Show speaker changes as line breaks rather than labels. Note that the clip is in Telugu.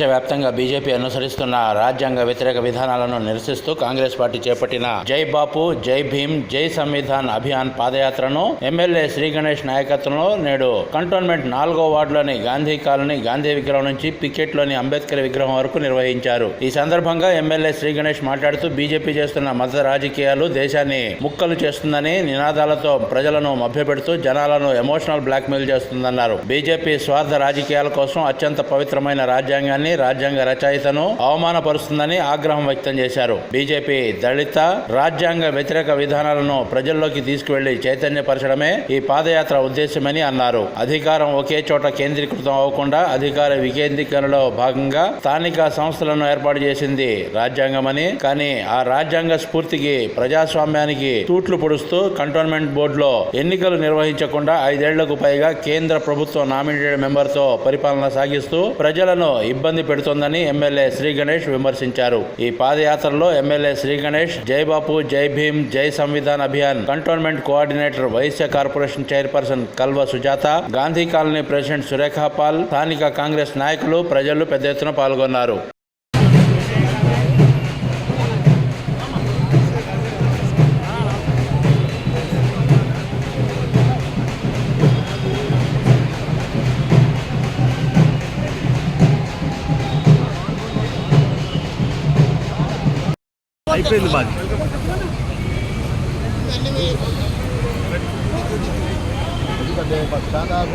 దేశవ్యాప్తంగా బీజేపీ అనుసరిస్తున్న రాజ్యాంగ వ్యతిరేక విధానాలను నిరసిస్తూ కాంగ్రెస్ పార్టీ చేపట్టిన జై బాపు జై భీమ్ జై సంవిధాన్ అభియాన్ పాదయాత్రను ఎమ్మెల్యే శ్రీ గణేష్ నాయకత్వంలో నేడు కంటోన్మెంట్ నాలుగో వార్డులోని గాంధీ కాలనీ గాంధీ విగ్రహం నుంచి పికెట్లోని అంబేద్కర్ విగ్రహం వరకు నిర్వహించారు. ఈ సందర్భంగా ఎమ్మెల్యే శ్రీ గణేష్ మాట్లాడుతూ బీజేపీ చేస్తున్న మత రాజకీయాలు దేశాన్ని ముక్కలు చేస్తుందని నినాదాలతో ప్రజలను మభ్యపెడుతూ జనాలను ఎమోషనల్ బ్లాక్మెయిల్ చేస్తుందన్నారు. బీజేపీ స్వార్థ రాజకీయాల కోసం అత్యంత పవిత్రమైన రాజ్యాంగాన్ని రాజ్యాంగ రచయితను అవమానపరుస్తుందని ఆగ్రహం వ్యక్తం చేశారు. బీజేపీ దళిత రాజ్యాంగ వ్యతిరేక విధానాలను ప్రజల్లోకి తీసుకువెళ్ళి చైతన్యపరచడమే ఈ పాదయాత్ర ఉద్దేశమని అన్నారు. అధికారం ఒకే చోట కేంద్రీకృతం అవ్వకుండా అధికార వికేంద్రీకరణలో భాగంగా స్థానిక సంస్థలను ఏర్పాటు చేసింది రాజ్యాంగమని కానీ ఆ రాజ్యాంగ స్ఫూర్తికి ప్రజాస్వామ్యానికి తూట్లు పొడుస్తూ కంటోన్మెంట్ బోర్డులో ఎన్నికలు నిర్వహించకుండా ఐదేళ్ళకు పైగా కేంద్ర ప్రభుత్వం నామినేటెడ్ మెంబర్తో పరిపాలన సాగిస్తూ ప్రజలను ఇబ్బంది పెడుతోందని ఎమ్మెల్యే శ్రీ గణేష్ విమర్శించారు. ఈ పాదయాత్రలో ఎమ్మెల్యే శ్రీ గణేష్ జై బాపు జై భీమ్ జై Samvidhan Abhiyan cantonment coordinator Vaishya corporation chairperson Kalva Sujatha Gandhi colony president Surekha Paul స్థానిక కాంగ్రెస్ నాయకులు ప్రజలు పెద్ద ఎత్తున పాల్గొన్నారు.
అయిపోయింది మాది.
దాదాపు